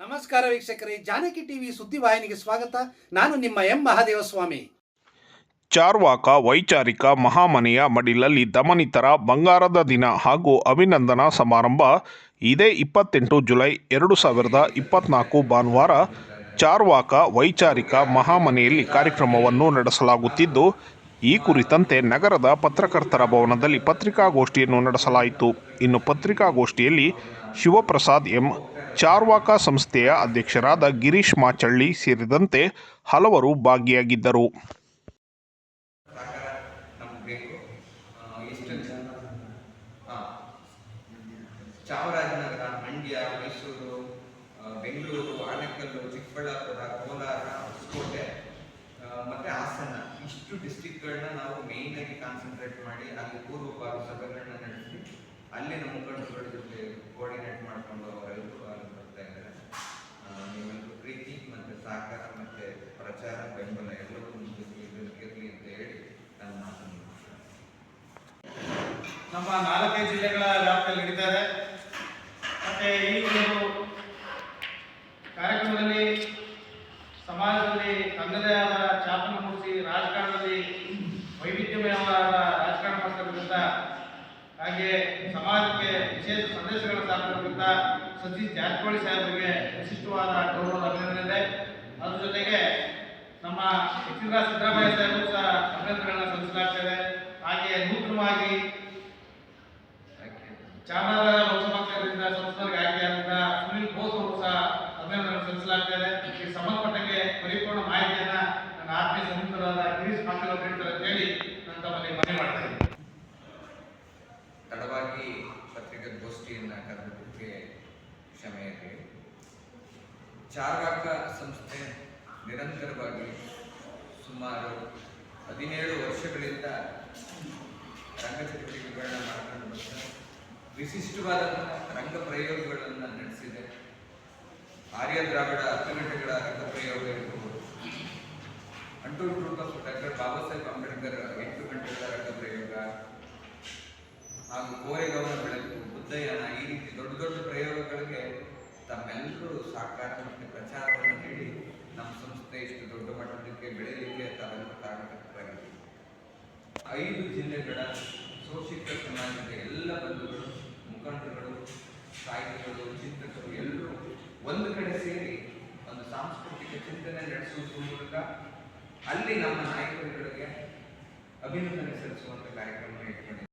ನಮಸ್ಕಾರ ವೀಕ್ಷಕರೇ, ಜಾನಕಿ ಟಿವಿ ಸುದ್ದಿವಾಹಿನಿಗೆ ಸ್ವಾಗತ. ನಾನು ನಿಮ್ಮ ಎಂ ಮಹಾದೇವಸ್ವಾಮಿ. ಚಾರ್ವಾಕ ವೈಚಾರಿಕ ಮಹಾಮನೆಯ ಮಡಿಲಲ್ಲಿ ದಮನಿತರ ಬಂಗಾರದ ದಿನ ಹಾಗೂ ಅಭಿನಂದನಾ ಸಮಾರಂಭ. ಇದೇ ಇಪ್ಪತ್ತೆಂಟು ಜುಲೈ ಎರಡು ಸಾವಿರದ ಇಪ್ಪತ್ನಾಲ್ಕು ಭಾನುವಾರ ಚಾರ್ವಾಕ ವೈಚಾರಿಕ ಮಹಾಮನೆಯಲ್ಲಿ ಕಾರ್ಯಕ್ರಮವನ್ನು ನಡೆಸಲಾಗುತ್ತಿದ್ದು ಈ ಕುರಿತಂತೆ ನಗರದ ಪತ್ರಕರ್ತರ ಭವನದಲ್ಲಿ ಪತ್ರಿಕಾಗೋಷ್ಠಿಯನ್ನು ನಡೆಸಲಾಯಿತು. ಇನ್ನು ಪತ್ರಿಕಾಗೋಷ್ಠಿಯಲ್ಲಿ ಶಿವಪ್ರಸಾದ್ ಎಂ. ಚಾರ್ವಾಕ ಸಂಸ್ಥೆಯ ಅಧ್ಯಕ್ಷರಾದ ಗಿರೀಶ್ ಮಾಚಳ್ಳಿ ಸೇರಿದಂತೆ ಹಲವರು ಭಾಗಿಯಾಗಿದ್ದರು. ಚಾಮರಾಜನಗರ, ಮಂಡ್ಯ, ಮೈಸೂರು ಬೆಂಗಳೂರು, ಆನೇಕಲ್ಲು, ಚಿಕ್ಕಬಳ್ಳಾಪುರ ಇಷ್ಟು ಡಿಸ್ಟಿಕ್ಗಳನ್ನ ನಾವು ಮೇಯ್ನ್ ಆಗಿ ಕಾನ್ಸಂಟ್ರೇಟ್ ಮಾಡಿ ಅಲ್ಲಿ ಪೂರ್ವಭಾವಿ ಸಭೆಗಳನ್ನ ನಡೆಸಿ ಅಲ್ಲಿನ ಮುಖಂಡರುಗಳ ಜೊತೆ ಕೋಆರ್ಡಿನೇಟ್ ಮಾಡ್ಕೊಂಡು ಅವರೆಲ್ಲರೂ ಅಲ್ಲಿ ಬರ್ತಾ ಇದ್ದಾರೆ ನಿಮ್ಮೆಲ್ಲರೂ ಪ್ರೀತಿ ಮತ್ತೆ ಸಹಕಾರ ಮತ್ತೆ ಪ್ರಚಾರ, ಬೆಂಬಲ ಎಲ್ಲವೂ ಇರಲಿ ಅಂತ ಹೇಳಿ ನನ್ನ ಮಾತನ್ನು ನಮ್ಮ ನಾಲ್ಕೈದು ಜಿಲ್ಲೆಗಳ ವ್ಯಾಪ್ತಿಯಲ್ಲಿ ಇದ್ದಾರೆ ಮತ್ತೆ ಈ ಒಂದು ಕಾರ್ಯಕ್ರಮದಲ್ಲಿ ಸಮಾಜದಲ್ಲಿ ತನ್ನದೇ ಆದ ಚಾಪನ ಮೂಡಿಸಿ ರಾಜಕಾರಣದಲ್ಲಿ ವೈವಿಧ್ಯಮಯವಾದ ರಾಜಕಾರಣ ಮಾಡ್ತಕ್ಕಂಥ ಹಾಗೆ ಸಮಾಜಕ್ಕೆ ವಿಶೇಷ ಸಂದೇಶಗಳನ್ನು ಸಾಕತಕ್ಕಂಥ ಸತೀಶ್ ಜಾರಕಿಹೊಳಿ ಸಾಹೇಬರಿಗೆ ವಿಶಿಷ್ಟವಾದ ಗೌರವದ ಅಭಿನಂದನೆ ಇದೆ. ಅದ್ರ ಜೊತೆಗೆ ನಮ್ಮ ಹೆಚ್ಚಿನ ಸಿದ್ದರಾಮಯ್ಯ ಸಾಹೇಬರು ಸಹ ಅಭಿನಂದನೆಗಳನ್ನು ಸಲ್ಲಿಸಲಾಗ್ತದೆ ಹಾಗೆ ನೂತನವಾಗಿ ಚಾಮರಾಜ ಲೋಕಸಭಾ ಕ್ಷೇತ್ರದಿಂದ ಸಂಸದರಿಗೆ ಆಯ್ಕೆಯಾದಂಥ ಸುನಿಲ್ ಬೋಸ್ ಅವರು ಸಹ ಅಭಿನಂದನೆಗಳನ್ನು ಸಲ್ಲಿಸಲಾಗ್ತದೆ ಈ ಸಂಬಂಧಪಟ್ಟಂಗೆ ಪರಿಪೂರ್ಣ ಮಾಹಿತಿಯನ್ನ ನನ್ನ ಆತ್ಮೀಯ ಸಂಯುಕ್ತರಾದ ಗಿರೀಶ್ ಮಾತ್ರ ಅಂತ ಹೇಳಿ ನಾನು ತಮ್ಮಲ್ಲಿ ಮನವಿ ಮಾಡ್ತಾ ಇದ್ದೀನಿ ತಡವಾಗಿ ಪತ್ರಿಕಾಗೋಷ್ಠಿಯನ್ನ ಕರೆದಕ್ಕೆ ಕ್ಷಮೆ ಇರಲಿ ಚಾರ್ವಾಕ ಸಂಸ್ಥೆ ನಿರಂತರವಾಗಿ ಸುಮಾರು ಹದಿನೇಳು ವರ್ಷಗಳಿಂದ ರಂಗ ಚಟುವಟಿಕೆಗಳನ್ನು ಮಾಡ್ಕೊಂಡು ಬರ್ತಾರೆ ವಿಶಿಷ್ಟವಾದಂತಹ ರಂಗ ಪ್ರಯೋಗಗಳನ್ನು ನಡೆಸಿದೆ. ಆರ್ಯ ದ್ರಾವಿಡ ಹತ್ತು ಗಂಟೆಗಳ ರಂಗ ಪ್ರಯೋಗ ಇರಬಹುದು untold truth of doctor Baba Saheb Ambedkar ಎಂಟು ಗಂಟೆಗಳ ರಂಗ ಪ್ರಯೋಗ ಹಾಗೂ ಕೋರೆಗೌನ ಬೆಳಕು ಬುದ್ಧಯಾನ ಈ ರೀತಿ ದೊಡ್ಡ ದೊಡ್ಡ ಪ್ರಯೋಗಗಳಿಗೆ ತಮ್ಮೆಲ್ಲರೂ ಸಹಕಾರ ಮತ್ತು ಪ್ರಚಾರವನ್ನು ನೀಡಿ ನಮ್ಮ ಸಂಸ್ಥೆ ಇಷ್ಟು ದೊಡ್ಡ ಮಟ್ಟಕ್ಕೆ ಬೆಳೆಯಲಿಕ್ಕೆ ತಾವೆಲ್ಲ ಕಾರಣಕರ್ತರಾಗಿದ್ದೀವಿ ಐದು ಜಿಲ್ಲೆಗಳ ಶೋಷಿತ ಸಮಾಜದ ಎಲ್ಲ ಬಂಧುಗಳು, ಮುಖಂಡರುಗಳು, ಸಾಹಿತಿಗಳು, ಚಿಂತಕರು ಎಲ್ಲರೂ ಒಂದು ಕಡೆ ಸೇರಿ ಒಂದು ಸಾಂಸ್ಕೃತಿಕ ಚಿಂತನೆ ನಡೆಸುವುದರ ಮೂಲಕ ಅಲ್ಲಿ ನಮ್ಮ ನಾಯಕರುಗಳಿಗೆ ಅಭಿನಂದನೆ ಸಲ್ಲಿಸುವಂಥ ಕಾರ್ಯಕ್ರಮ ಇಟ್ಕೊಂಡಿದ್ದೀವಿ